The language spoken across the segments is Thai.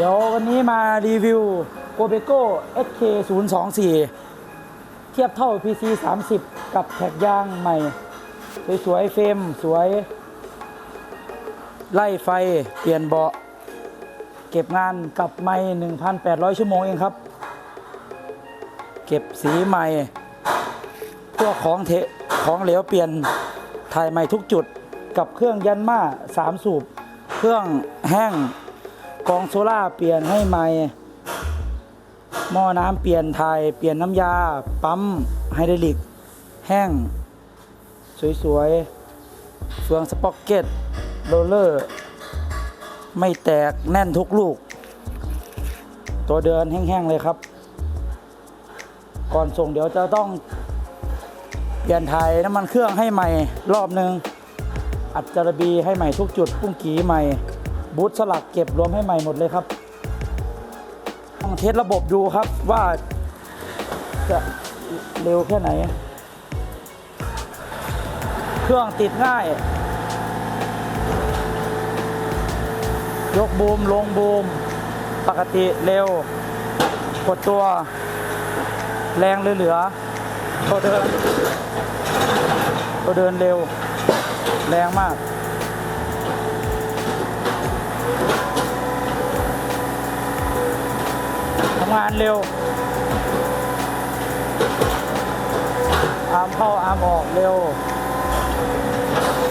เดี๋ยววันนี้มารีวิว g o b e c o SK 0 2 4 เทียบเท่า PC 30 กับแท็กยางใหม่ สวยๆเฟรมสวย ไล่ไฟเปลี่ยนเบาะ เก็บงานกับไม่ 1,800 ชั่วโมงเองครับ เก็บสีใหม่พวกของเทของเหลวเปลี่ยนถ่ายใหม่ทุกจุดกับเครื่องยันมา3สูบ เครื่องแห้ง กองโซล่าเปลี่ยนให้ใหม่ หม้อน้ำเปลี่ยนถ่ายเปลี่ยนน้ำยา ปั๊มไฮดรอลิก แห้ง สวยๆเฟืองสป็อกเก็ตโรลเลอร์ ไม่แตกแน่นทุกลูก ตัวเดินแห้งๆเลยครับ ก่อนส่งเดี๋ยวจะต้องเปลี่ยนถ่ายน้ำมันเครื่องให้ใหม่รอบหนึ่งอัดจารบีให้ใหม่ทุกจุด ปุ้งกีใหม่ บูทสลักเก็บรวมให้ใหม่หมดเลยครับลองเทสระบบดูครับว่าจะเร็วแค่ไหน เครื่องติดง่าย ยกบูมลงบูม ปกติเร็ว กดตัว แรงเหลือๆตัวเดินตัวเดินเร็ว แรงมากำงานเร็ว อาร์มเข้าอาร์มออกเร็ว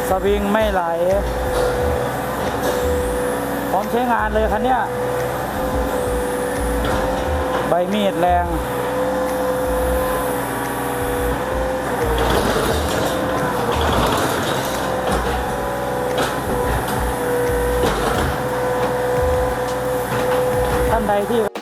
สวิงไม่ไหล พร้อมใช้งานเลยคันเนี้ย ใบมีดแรงท่านใดที่